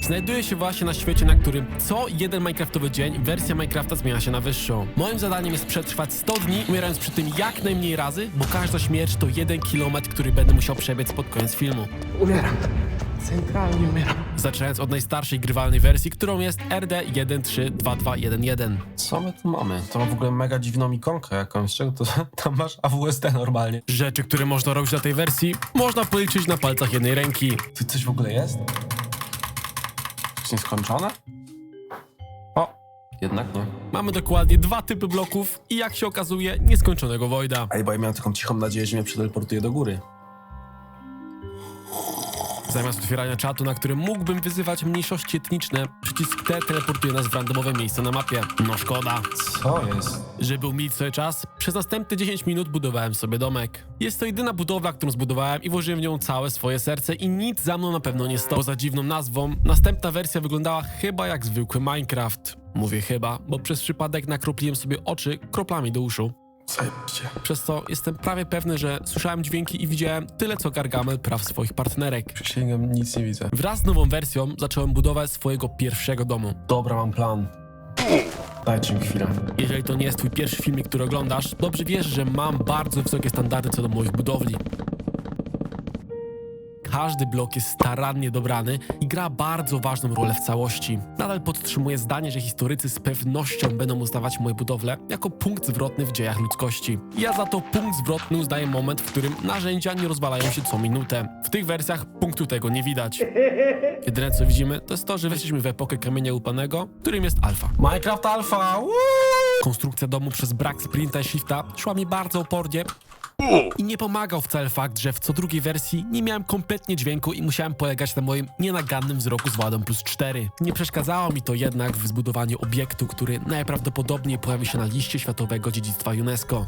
Znajduję się właśnie na świecie, na którym co jeden Minecraftowy dzień wersja Minecrafta zmienia się na wyższą. Moim zadaniem jest przetrwać 100 dni, umierając przy tym jak najmniej razy, bo każda śmierć to jeden kilometr, który będę musiał przebiec pod koniec filmu. Umieram. Centralnie umieram. Zaczynając od najstarszej grywalnej wersji, którą jest RD132211. Co my tu mamy? To ma w ogóle mega dziwną ikonkę jakąś. Czego to tam masz AWSD normalnie? Rzeczy, które można robić na tej wersji, można policzyć na palcach jednej ręki. Tu coś w ogóle jest? Jest nieskończone? O, jednak nie. Mamy dokładnie dwa typy bloków i jak się okazuje, nieskończonego Voida. Ej, bo ja miałem taką cichą nadzieję, że mnie przeteleportuje do góry. Zamiast otwierania czatu, na którym mógłbym wyzywać mniejszości etniczne, przycisk T teleportuje nas w randomowe miejsce na mapie. No szkoda. Co jest? Żeby umilić sobie czas, przez następne 10 minut budowałem sobie domek. Jest to jedyna budowla, którą zbudowałem i włożyłem w nią całe swoje serce i nic za mną na pewno nie stoi. Poza dziwną nazwą, następna wersja wyglądała chyba jak zwykły Minecraft. Mówię chyba, bo przez przypadek nakropliłem sobie oczy kroplami do uszu. Zajebiście. Przez co jestem prawie pewny, że słyszałem dźwięki i widziałem tyle co Gargamel praw swoich partnerek. Przysięgam, nic nie widzę. Wraz z nową wersją zacząłem budowę swojego pierwszego domu. Dobra, mam plan. Dajcie mi chwilę. Jeżeli to nie jest twój pierwszy filmik, który oglądasz, dobrze wiesz, że mam bardzo wysokie standardy co do moich budowli. Każdy blok jest starannie dobrany i gra bardzo ważną rolę w całości. Nadal podtrzymuję zdanie, że historycy z pewnością będą uznawać moje budowle jako punkt zwrotny w dziejach ludzkości. Ja za to punkt zwrotny uznaję moment, w którym narzędzia nie rozwalają się co minutę. W tych wersjach punktu tego nie widać. Jedyne co widzimy, to jest to, że weszliśmy w epokę kamienia upanego, którym jest alfa. Minecraft Alpha! Woo! Konstrukcja domu przez brak sprinta i shifta szła mi bardzo opornie i nie pomagał wcale fakt, że w co drugiej wersji nie miałem kompletnie dźwięku i musiałem polegać na moim nienagannym wzroku z wadą plus 4. Nie przeszkadzało mi to jednak w zbudowaniu obiektu, który najprawdopodobniej pojawi się na liście światowego dziedzictwa UNESCO.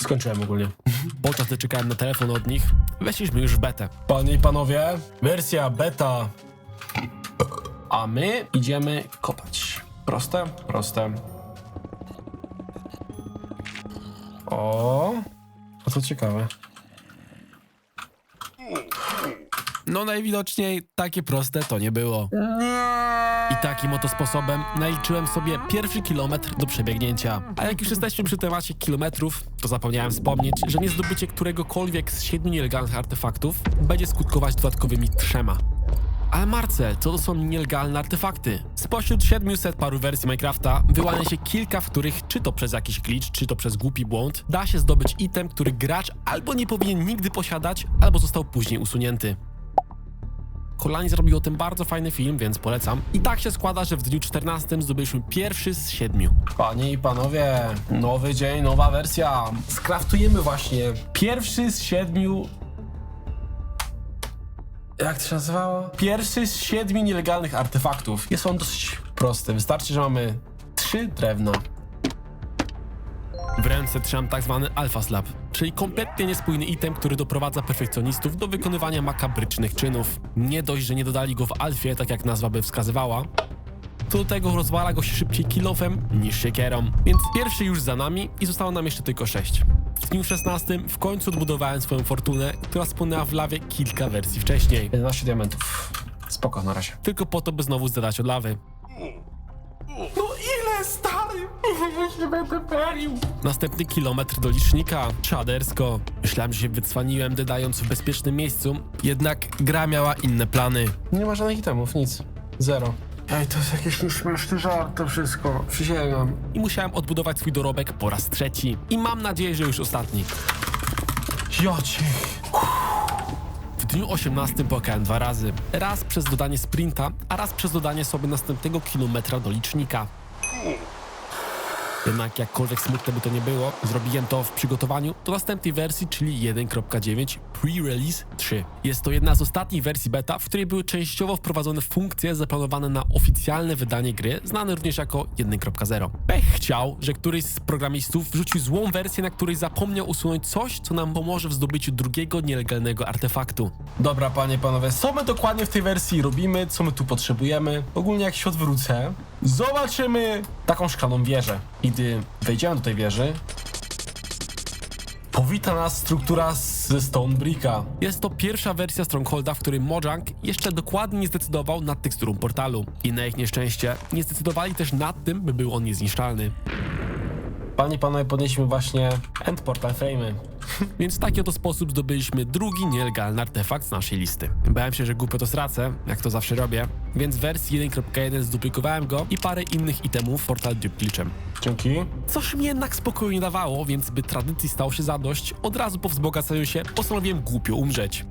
Skończyłem ogólnie. Podczas gdy czekałem na telefon od nich, weszliśmy już w betę. Panie i panowie, wersja beta. A my idziemy kopać. Proste? Proste. O, a to ciekawe. No najwidoczniej takie proste to nie było. I takim oto sposobem naliczyłem sobie pierwszy kilometr do przebiegnięcia. A jak już jesteśmy przy temacie kilometrów, to zapomniałem wspomnieć, że niezdobycie któregokolwiek z siedmiu nielegalnych artefaktów będzie skutkować dodatkowymi trzema. Ale Marcel, co to są nielegalne artefakty? Spośród 700 paru wersji Minecrafta wyłania się kilka, w których czy to przez jakiś glitch, czy to przez głupi błąd, da się zdobyć item, który gracz albo nie powinien nigdy posiadać, albo został później usunięty. Kolani zrobił o tym bardzo fajny film, więc polecam. I tak się składa, że w dniu 14 zdobyliśmy pierwszy z siedmiu. Panie i panowie, nowy dzień, nowa wersja. Skraftujemy właśnie pierwszy z siedmiu. Jak to się nazywało? Pierwszy z siedmiu nielegalnych artefaktów. Jest on dosyć prosty. Wystarczy, że mamy trzy drewna. W ręce trzymam tak zwany Alpha Slab, czyli kompletnie niespójny item, który doprowadza perfekcjonistów do wykonywania makabrycznych czynów. Nie dość, że nie dodali go w alfie, tak jak nazwa by wskazywała, to do tego rozwala go się szybciej kilofem niż siekierą. Więc pierwszy już za nami i zostało nam jeszcze tylko 6. W dniu 16 w końcu odbudowałem swoją fortunę, która spłynęła w lawie kilka wersji wcześniej. 11 diamentów. Spoko, na razie. Tylko po to, by znowu zdadać od lawy. No ile, stary? Nie będę palił. Następny kilometr do licznika. Czadersko. Myślałem, że się wycwaniłem, dodając w bezpiecznym miejscu, jednak gra miała inne plany. Nie ma żadnych itemów, nic. Zero. Ej, to jest jakiś nieśmieszny żart to wszystko. Przysięgam. I musiałem odbudować swój dorobek po raz trzeci. I mam nadzieję, że już ostatni. Jocie. W dniu 18 płakałem dwa razy. Raz przez dodanie sprinta, a raz przez dodanie sobie następnego kilometra do licznika. Jednak jakkolwiek smutne by to nie było, zrobiłem to w przygotowaniu do następnej wersji, czyli 1.9 Pre-Release 3. Jest to jedna z ostatnich wersji beta, w której były częściowo wprowadzone funkcje zaplanowane na oficjalne wydanie gry, znane również jako 1.0. Pech chciał, że któryś z programistów wrzucił złą wersję, na której zapomniał usunąć coś, co nam pomoże w zdobyciu drugiego nielegalnego artefaktu. Dobra, panie, panowie, co my dokładnie w tej wersji robimy, co my tu potrzebujemy? Ogólnie jak się odwrócę, zobaczymy taką szklaną wieżę. I gdy wejdziemy do tej wieży, po wita nas struktura ze Stonebricka. Jest to pierwsza wersja Strongholda, w której Mojang jeszcze dokładnie nie zdecydował nad teksturą portalu. I na ich nieszczęście nie zdecydowali też nad tym, by był on niezniszczalny. Panie i panowie, podnieśmy właśnie End Portal Frame'y. Więc w taki oto sposób zdobyliśmy drugi nielegalny artefakt z naszej listy. Bałem się, że głupio to stracę, jak to zawsze robię, więc w wersji 1.1 zduplikowałem go i parę innych itemów portal dupe glitchem. Dzięki. Coś mi jednak spokoju nie dawało, więc by tradycji stało się zadość, od razu po wzbogaceniu się postanowiłem głupio umrzeć.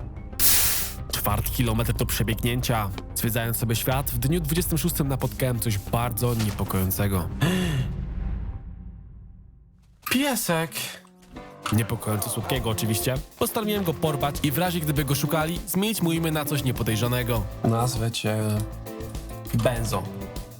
Czwarty kilometr do przebiegnięcia. Zwiedzając sobie świat, w dniu 26 napotkałem coś bardzo niepokojącego. Piesek. Niepokojąco słodkiego oczywiście. Postanowiłem go porwać i w razie gdyby go szukali, zmienić mu imię na coś niepodejrzanego. Nazwę cię... Benzo.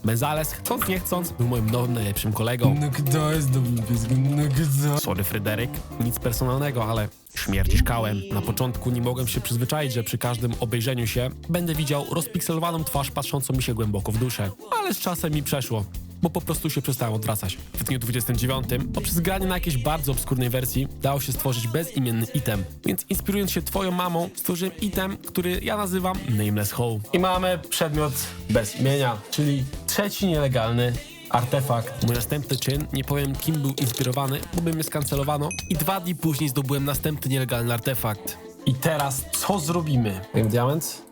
Bezales, chcąc nie chcąc, był moim nowym najlepszym kolegą. No kto jest dobrym pieskiem? No kto? Sorry Fryderyk, nic personalnego, ale śmierdzisz kałem. Na początku nie mogłem się przyzwyczaić, że przy każdym obejrzeniu się będę widział rozpikselowaną twarz patrzącą mi się głęboko w duszę. Ale z czasem mi przeszło. Bo po prostu się przestałem odwracać. W dniu 29, poprzez granie na jakiejś bardzo obskurnej wersji, dało się stworzyć bezimienny item. Więc inspirując się twoją mamą, stworzyłem item, który ja nazywam Nameless Hole. I mamy przedmiot bez imienia, czyli trzeci nielegalny artefakt. Mój następny czyn, nie powiem kim był inspirowany, bo by mnie skancelowano i dwa dni później zdobyłem następny nielegalny artefakt. I teraz co zrobimy? Wiem diament?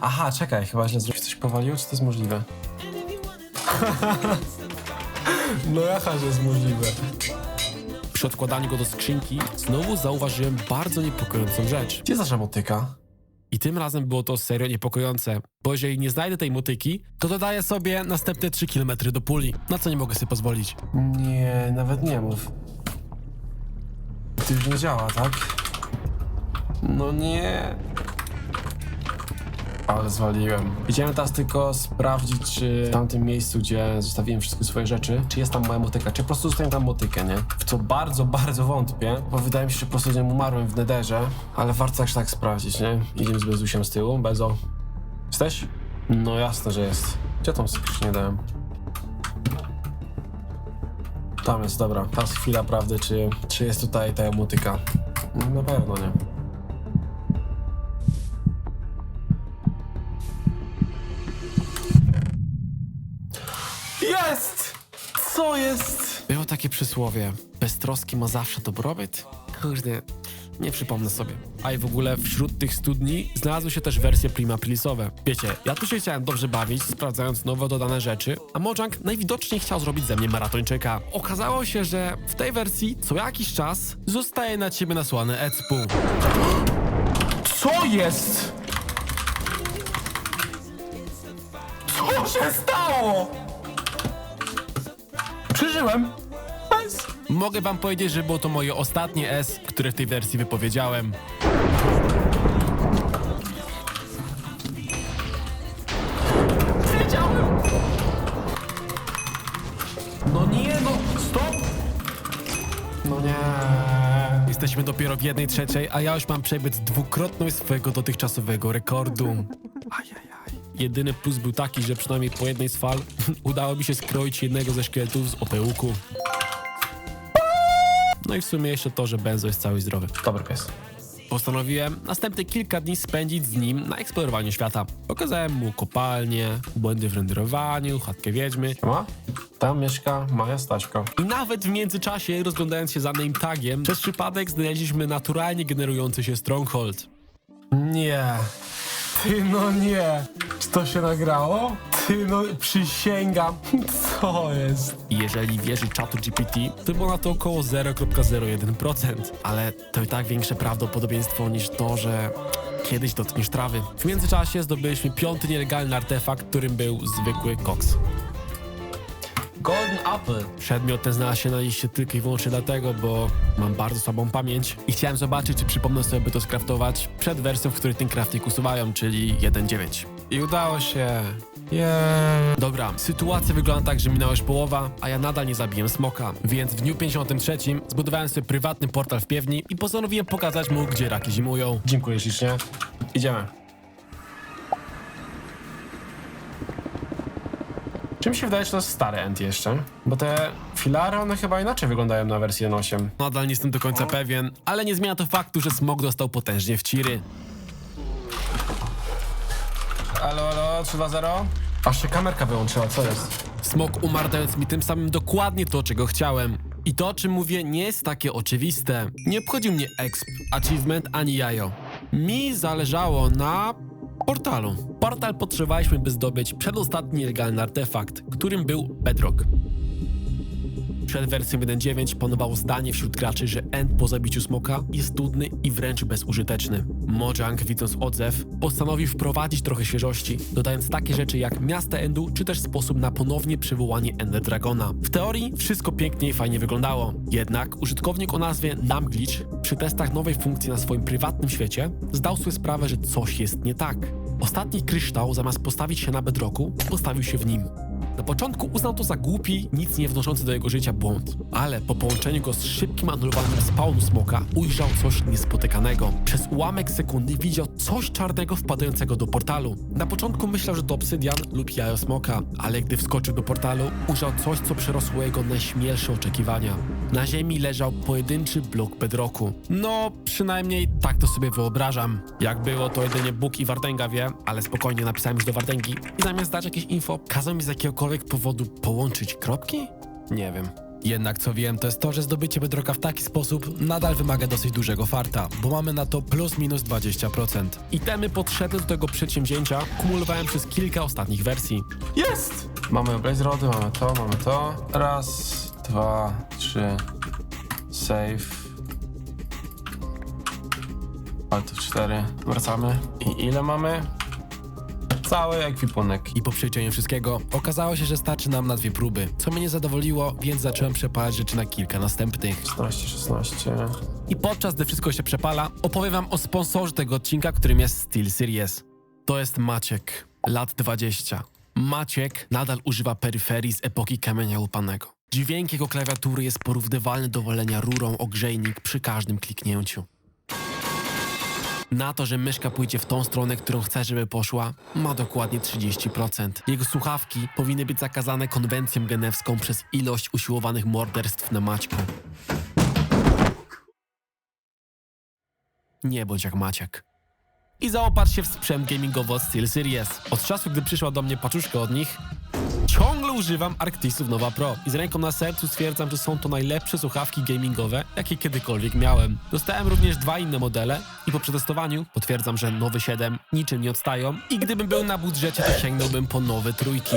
Aha, czekaj, chyba źle zrobić. Coś powaliło, czy to jest możliwe? no jaka, że jest możliwe. Przy odkładaniu go do skrzynki znowu zauważyłem bardzo niepokojącą rzecz. Gdzie nasza motyka? I tym razem było to serio niepokojące, bo jeżeli nie znajdę tej motyki, to dodaję sobie następne 3 km do puli, na co nie mogę sobie pozwolić. Nie, nawet nie mów. To już nie działa, tak? No nie. Ale zwaliłem. Chciałem teraz tylko sprawdzić, czy w tamtym miejscu, gdzie zostawiłem wszystkie swoje rzeczy, czy jest tam moja motyka, czy po prostu zostawiłem tam motykę, nie? W co bardzo, bardzo wątpię, bo wydaje mi się, że po prostu nie umarłem w nederze, ale warto też tak sprawdzić, nie? Idziemy z Bezusiem z tyłu, Bezo. Jesteś? No jasne, że jest. Gdzie tą skrzynię dałem? Tam jest, dobra. Teraz chwila prawdy, czy, czy jest tutaj ta motyka. No, na pewno nie. Co jest? Było takie przysłowie, beztroski ma zawsze dobrobyt? Kurde, nie przypomnę sobie. A i w ogóle wśród tych studni znalazły się też wersje prima prilisowe. Wiecie, ja tu się chciałem dobrze bawić, sprawdzając nowo dodane rzeczy, a Mojang najwidoczniej chciał zrobić ze mnie maratończyka. Okazało się, że w tej wersji co jakiś czas zostaje na ciebie nasłany ECPU. Co jest? Co się stało? Przeżyłem. Bez. Mogę wam powiedzieć, że było to moje ostatnie S, które w tej wersji wypowiedziałem. Wiedziałem! No nie, no stop! No nie. Jesteśmy dopiero w jednej trzeciej, a ja już mam przebiec dwukrotność swojego dotychczasowego rekordu. Jedyny plus był taki, że przynajmniej po jednej z fal udało mi się skroić jednego ze szkieletów z opełuku. No i w sumie jeszcze to, że Benzo jest cały zdrowy. Dobry pies. Postanowiłem następne kilka dni spędzić z nim na eksplorowaniu świata. Pokazałem mu kopalnie, błędy w renderowaniu, chatkę wiedźmy Ma? Tam mieszka Maja Staśko. i nawet w międzyczasie, rozglądając się za name tagiem, przez przypadek znaleźliśmy naturalnie generujący się Stronghold. Nie. Ty no nie. Czy to się nagrało? Ty no przysięgam. Co jest? Jeżeli wierzyć czatu GPT, to było na to około 0,01%. Ale to i tak większe prawdopodobieństwo niż to, że kiedyś dotkniesz trawy. W międzyczasie zdobyliśmy piąty nielegalny artefakt, którym był zwykły koks. Golden Apple. Przedmiot ten znalazł się na liście tylko i wyłącznie dlatego, bo mam bardzo słabą pamięć i chciałem zobaczyć, czy przypomnę sobie, by to skraftować przed wersją, w której ten crafting usuwają, czyli 1.9. I udało się. Yeah. Dobra, sytuacja wygląda tak, że minęła już połowa, a ja nadal nie zabiłem smoka, więc w dniu 53 zbudowałem sobie prywatny portal w piewni i postanowiłem pokazać mu, gdzie raki zimują. Dziękuję ślicznie. Idziemy. Czy mi się wydaje, że to jest stary end jeszcze? Bo te filary, one chyba inaczej wyglądają na wersji 1.8. Nadal nie jestem do końca pewien, ale nie zmienia to faktu, że smog dostał potężnie w ciry. Halo, halo, 3-2-0? Aż się kamerka wyłączyła, co jest? Smok umarł dając mi tym samym dokładnie to, czego chciałem. I to, o czym mówię, nie jest takie oczywiste. Nie obchodził mnie exp, achievement ani jajo. Mi zależało na portalu. Portal potrzebowaliśmy, by zdobyć przedostatni legalny artefakt, którym był Bedrock. Przed wersją 1.9 panowało zdanie wśród graczy, że End po zabiciu smoka jest nudny i wręcz bezużyteczny. Mojang, widząc odzew, postanowił wprowadzić trochę świeżości, dodając takie rzeczy jak miasta Endu, czy też sposób na ponownie przywołanie Ender Dragona. W teorii wszystko pięknie i fajnie wyglądało, jednak użytkownik o nazwie Namglitch przy testach nowej funkcji na swoim prywatnym świecie zdał sobie sprawę, że coś jest nie tak. Ostatni kryształ, zamiast postawić się na bedroku, postawił się w nim. Na początku uznał to za głupi, nic nie wnoszący do jego życia błąd, ale po połączeniu go z szybkim anulowaniem spawnu smoka ujrzał coś niespotykanego. Przez ułamek sekundy widział coś czarnego wpadającego do portalu. Na początku myślał, że to obsydian lub jajo smoka, ale gdy wskoczył do portalu, ujrzał coś, co przerosło jego najśmielsze oczekiwania. Na ziemi leżał pojedynczy blok bedrocku. No, przynajmniej tak to sobie wyobrażam. Jak było, to jedynie Bóg i Wardęga wie, ale spokojnie napisałem już do Wardęgi i zamiast dać jakieś info, kazał mi z jakiegokolwiek powodu połączyć kropki? Nie wiem. Jednak co wiem, to jest to, że zdobycie bedrocka w taki sposób nadal wymaga dosyć dużego farta, bo mamy na to plus minus 20%. Itemy potrzebne do tego przedsięwzięcia kumulowałem przez kilka ostatnich wersji. Jest! Mamy blaze rody, mamy to, mamy to. Raz, dwa, trzy. Save. Alt 4. Wracamy. I ile mamy? Cały ekwipunek. I po przejrzeniu wszystkiego okazało się, że starczy nam na dwie próby, co mnie nie zadowoliło, więc zacząłem przepalać rzeczy na kilka następnych. 16, 16. I podczas gdy wszystko się przepala, opowiem wam o sponsorze tego odcinka, którym jest Steel Series. To jest Maciek, lat 20. Maciek nadal używa peryferii z epoki kamienia łupanego. Dźwięk jego klawiatury jest porównywalny do walenia rurą o grzejnik przy każdym kliknięciu. Na to, że myszka pójdzie w tą stronę, którą chce, żeby poszła, ma dokładnie 30%. Jego słuchawki powinny być zakazane konwencją genewską przez ilość usiłowanych morderstw na Maćku. Nie bądź jak Maciek. I zaopatrz się w sprzęt gamingowy od SteelSeries. Od czasu, gdy przyszła do mnie paczuszka od nich, używam Arctisów Nova Pro i z ręką na sercu stwierdzam, że są to najlepsze słuchawki gamingowe, jakie kiedykolwiek miałem. Dostałem również dwa inne modele i po przetestowaniu potwierdzam, że nowe 7 niczym nie odstają i gdybym był na budżecie, to sięgnąłbym po nowe trójki.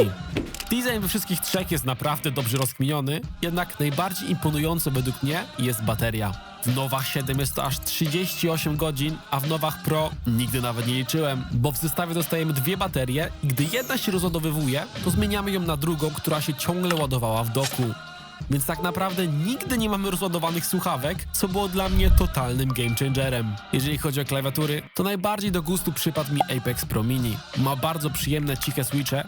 Design we wszystkich trzech jest naprawdę dobrze rozkminiony, jednak najbardziej imponujący według mnie jest bateria. W Nowach 7 jest to aż 38 godzin, a w Nowach Pro nigdy nawet nie liczyłem, bo w zestawie dostajemy dwie baterie i gdy jedna się rozładowywuje, to zmieniamy ją na drugą, która się ciągle ładowała w doku. Więc tak naprawdę nigdy nie mamy rozładowanych słuchawek, co było dla mnie totalnym game changerem. Jeżeli chodzi o klawiatury, to najbardziej do gustu przypadł mi Apex Pro Mini. Ma bardzo przyjemne, ciche switche,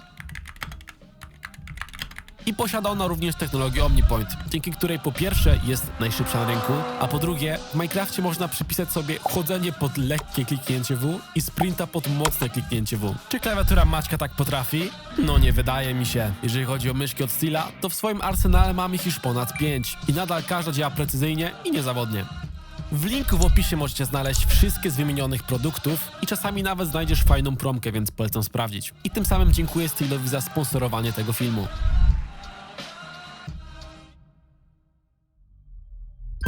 i posiada ona również technologię OmniPoint, dzięki której po pierwsze jest najszybsza na rynku, a po drugie w Minecrafcie można przypisać sobie chodzenie pod lekkie kliknięcie W i sprinta pod mocne kliknięcie W. Czy klawiatura Maćka tak potrafi? No nie wydaje mi się. Jeżeli chodzi o myszki od Steela, to w swoim arsenale mam ich już ponad 5 i nadal każda działa precyzyjnie i niezawodnie. W linku w opisie możecie znaleźć wszystkie z wymienionych produktów i czasami nawet znajdziesz fajną promkę, więc polecam sprawdzić. I tym samym dziękuję Steelowi za sponsorowanie tego filmu.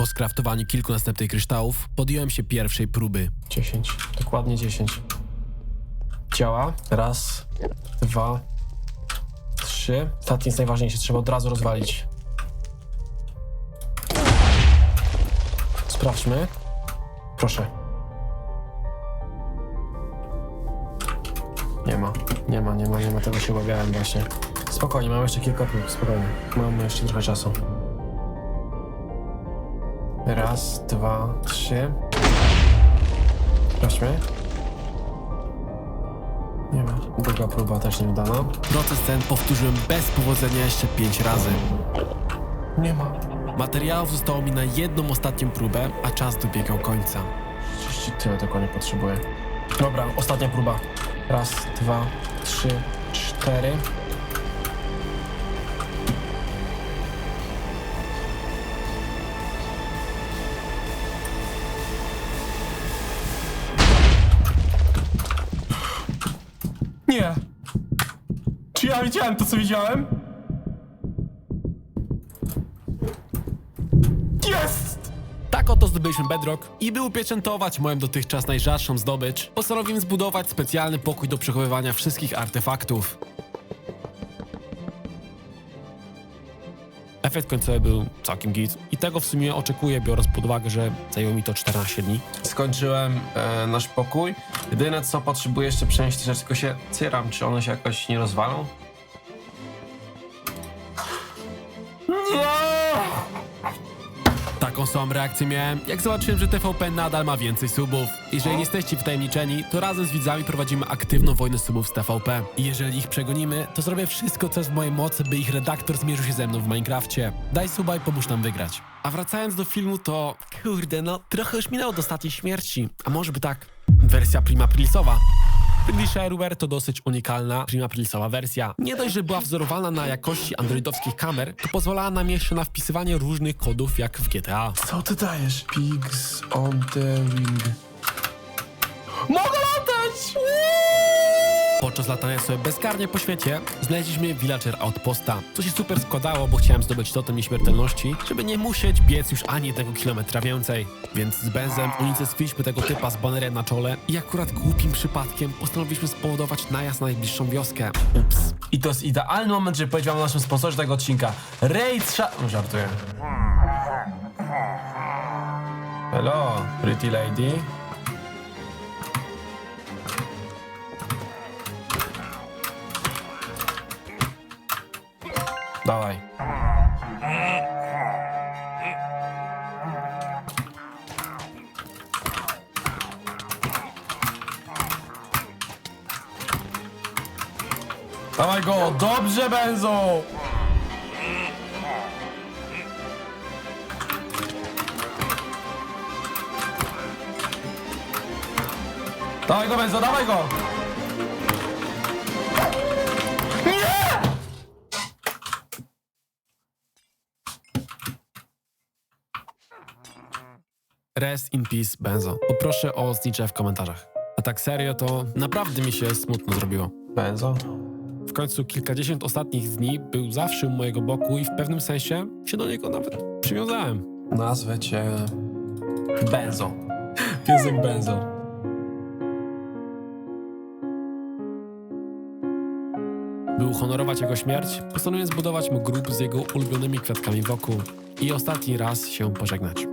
Po skraftowaniu kilku następnych kryształów podjąłem się pierwszej próby. 10. Dokładnie 10. Działa. Raz, dwa, trzy. Ostatni jest najważniejszy, trzeba od razu rozwalić. Sprawdźmy. Proszę. Nie ma, nie ma, nie ma, nie ma, tego się obawiałem właśnie. Spokojnie, mamy jeszcze kilka prób, spokojnie. Mamy jeszcze trochę czasu. Raz, dwa, trzy. Sprawdźmy. Nie ma. Druga próba też nieudana. Proces ten powtórzyłem bez powodzenia jeszcze 5 razy. Nie ma. Materiałów zostało mi na jedną ostatnią próbę, a czas dobiegał końca. 30 tyle tylko nie potrzebuję. Dobra, ostatnia próba. Raz, dwa, trzy, cztery. Ja widziałem to, co widziałem? Jest! Tak oto zdobyliśmy Bedrock i by upieczętować moją dotychczas najrzadszą zdobycz, postanowiłem zbudować specjalny pokój do przechowywania wszystkich artefaktów. Efekt końcowy był całkiem git i tego w sumie oczekuję, biorąc pod uwagę, że zajęło mi to 14 dni. Skończyłem e, nasz pokój. Jedyne co potrzebuję jeszcze przenieść te rzeczy, tylko się cieram, czy one się jakoś nie rozwalą. Taką samą reakcję miałem, jak zobaczyłem, że TVP nadal ma więcej subów. Jeżeli nie jesteście wtajemniczeni, to razem z widzami prowadzimy aktywną wojnę subów z TVP. I jeżeli ich przegonimy, to zrobię wszystko, co jest w mojej mocy, by ich redaktor zmierzył się ze mną w Minecrafcie. Daj suba i pomóż nam wygrać. A wracając do filmu, to... Kurde, no, trochę już minęło do ostatniej śmierci. A może by tak... Wersja Prima Aprilisowa. Ridley Sherware to dosyć unikalna Prima wersja. Nie dość, że była wzorowana na jakości androidowskich kamer, to pozwalała nam jeszcze na wpisywanie różnych kodów jak w GTA. Co ty dajesz? Pigs on the ring. Mogę latać! Podczas latania sobie bezkarnie po świecie znaleźliśmy Villager Outposta, co się super składało, bo chciałem zdobyć totem nieśmiertelności, żeby nie musieć biec już ani jednego kilometra więcej. Więc z Benzem unicestwiliśmy tego typa z banerem na czole i akurat głupim przypadkiem postanowiliśmy spowodować najazd na najbliższą wioskę. Ups. I to jest idealny moment, żeby powiedzieć wam o naszym sponsorze tego odcinka. Raid Sha... No, żartuję. Hello, pretty lady. Dawaj. Dawaj go, dobrze Benzo! Dawaj go Benzo, dawaj go! Rest in peace, Benzo. Poproszę o znicze w komentarzach. A tak serio, to naprawdę mi się smutno zrobiło. Benzo? W końcu kilkadziesiąt ostatnich dni był zawsze u mojego boku i w pewnym sensie się do niego nawet przywiązałem. Nazwę cię... Benzo. Piesek Benzo. By uhonorować jego śmierć, postanowiłem zbudować mu grób z jego ulubionymi kwiatkami wokół i ostatni raz się pożegnać.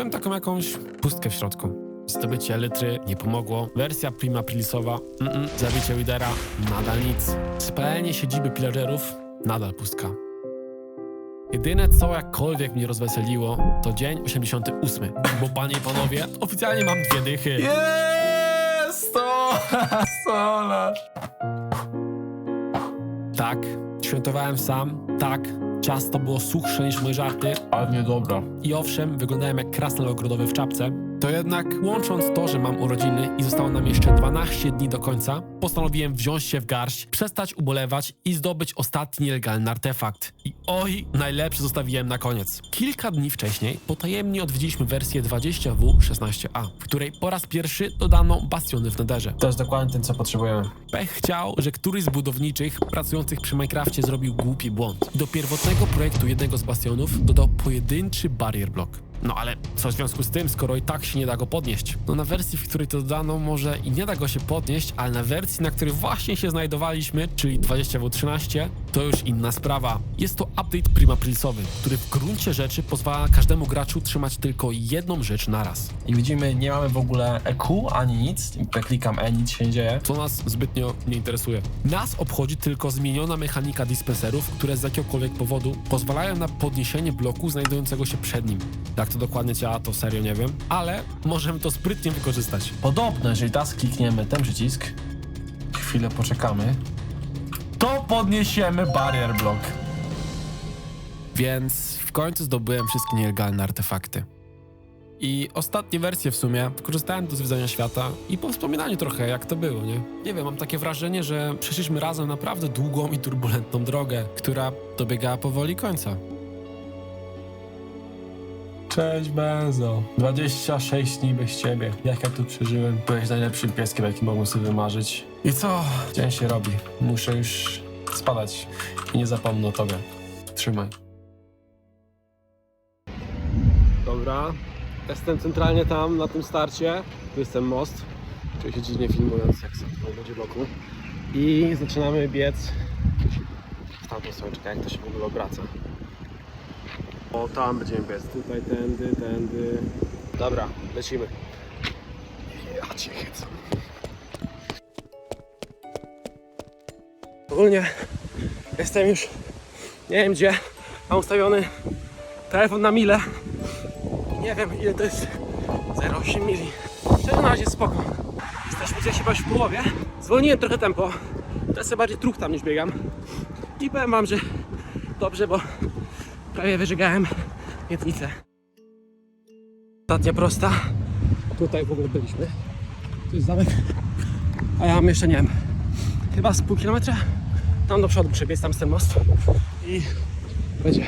Czułem taką jakąś pustkę w środku. Zdobycie litry nie pomogło, wersja Prima Prilisowa, mm-mm, zabicie lidera, nadal nic. Spalenie siedziby pillagerów, nadal pustka. Jedyne co jakkolwiek mnie rozweseliło, to dzień 88, bo panie i panowie, oficjalnie mam dwie dychy. Jest to! Solarz! Tak, świętowałem sam, tak, ciasto było suchsze niż moje żarty Ale nie dobra. i owszem, wyglądałem jak krasnal ogrodowy w czapce, to jednak łącząc to, że mam urodziny i zostało nam jeszcze 12 dni do końca, postanowiłem wziąć się w garść, przestać ubolewać i zdobyć ostatni nielegalny artefakt. I oj, najlepszy zostawiłem na koniec. Kilka dni wcześniej potajemnie odwiedziliśmy wersję 20W16A, w której po raz pierwszy dodano bastiony w nederze. To jest dokładnie ten, co potrzebujemy. Pech chciał, że któryś z budowniczych pracujących przy Minecrafcie zrobił głupi błąd. Do pierwotnego projektu jednego z bastionów dodał pojedynczy barrier block. No ale co w związku z tym, skoro i tak się nie da go podnieść? No na wersji, w której to dodano, może i nie da go się podnieść, ale na wersji, na której właśnie się znajdowaliśmy, czyli 20W13, to już inna sprawa. Jest to update primaprilsowy, który w gruncie rzeczy pozwala każdemu graczu trzymać tylko jedną rzecz naraz. I widzimy, nie mamy w ogóle EQ ani nic. Jak klikam E, nic się nie dzieje. co nas zbytnio nie interesuje. Nas obchodzi tylko zmieniona mechanika dispenserów, które z jakiegokolwiek powodu pozwalają na podniesienie bloku znajdującego się przed nim. Jak to dokładnie działa, to serio nie wiem, ale możemy to sprytnie wykorzystać. Podobno, jeżeli teraz klikniemy ten przycisk, chwilę poczekamy, to podniesiemy barrier block. Więc w końcu zdobyłem wszystkie nielegalne artefakty. I ostatnie wersje w sumie wykorzystałem do zwiedzania świata i po wspominaniu trochę jak to było, nie? Nie wiem, mam takie wrażenie, że przeszliśmy razem naprawdę długą i turbulentną drogę, która dobiegała powoli końca. Cześć Benzo. 26 dni bez ciebie. Jak ja tu przeżyłem? Byłeś najlepszym pieskiem, jaki mogłem sobie wymarzyć. I co? Dzień się robi. Muszę już spadać. I nie zapomnę o tobie. Trzymaj. Dobra. Jestem centralnie tam, na tym starcie. Tu jest ten most. Czuję się dziwnie filmując, jak sobie tutaj będzie wokół. I zaczynamy biec w tamtą stronę. Jak to się w ogóle obraca. O, tam będziemy biec. Tutaj, tędy, tędy. Dobra, lecimy. Ja cię chycę. Ogólnie jestem już, nie wiem gdzie, mam ustawiony telefon na milę. Nie wiem ile to jest 0,8 mili. Szczerze na razie spoko. Jesteśmy gdzieś chyba już w połowie. Zwolniłem trochę tempo. Teraz sobie bardziej truch tam niż biegam. I powiem wam, że dobrze, bo prawie wyżegałem miednicę. Ostatnia prosta. Tutaj w ogóle byliśmy. Tu jest zamek. A ja mam jeszcze nie wiem. Chyba z pół kilometra. Tam do przodu przebiec, tam jest ten most. I będzie.